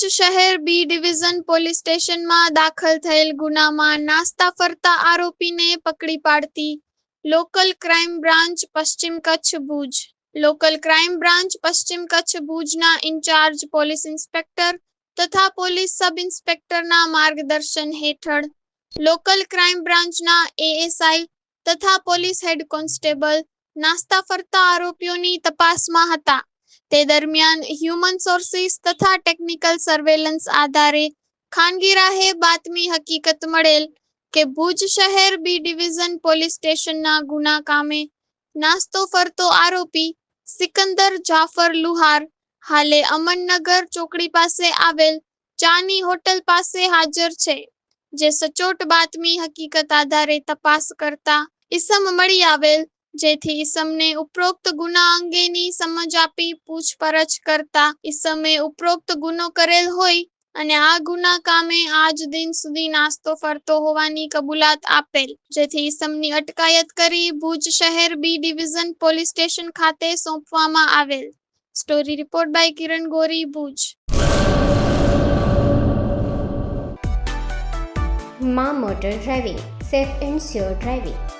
ભુજ શહેર B division police સ્ટેશનમાં દાખલ થયેલ ગુનામાં નાસ્તા ફરતા આરોપીને પકડી પાડતી લોકલ ક્રાઇમ બ્રાન્ચ પશ્ચિમ Kutch Bhuj. Local crime branch પશ્ચિમ કચ્છ ભુજના ઇન્ચાર્જ પોલીસ ઇન્સ્પેક્ટર તથા પોલીસ સબ ઇન્સ્પેક્ટરના માર્ગદર્શન હેઠળ લોકલ ક્રાઇમ બ્રાન્ચના એએસઆઈ તથા પોલીસ હેડ કોન્સ્ટેબલ નાસ્તા ફરતા આરોપીઓની તપાસમાં હતા. તે દરમિયાન હ્યુમન સોર્સિસ તથા ટેકનિકલ સર્વેલન્સ આધારે ખાનગી રાહે બાતમી હકીકત મળેલ કે ભુજ શહેર બી ડિવિઝન પોલીસ સ્ટેશનના ગુના કામે નાસ્તો ફરતો આરોપી સિકંદર જાફર લુહાર હાલે અમનનગર ચોકડી પાસે આવેલ ચાની હોટલ પાસે હાજર છે, જે સચોટ બાતમી હકીકત આધારે તપાસ કરતા ઈસમ મળી આવેલ જેથી ઈસમને ઉપરોક્ત ગુના અંગેની સમજ આપી પૂછપરછ કરતા ઈસમે ઉપરોક્ત ગુનો કરેલ હોય અને આ ગુના કામે આજ દિન સુધી નાસ્તો ફરતો હોવાની કબૂલાત આપેલ. જેથી ઈસમની અટકાયત કરી ભુજ શહેર બી ડિવિઝન પોલીસ સ્ટેશન ખાતે સોંપવામાં આવેલ. સ્ટોરી રિપોર્ટ બાય કિરણ ગોરી, ભુજ. મા motor driving, safe and sure driving.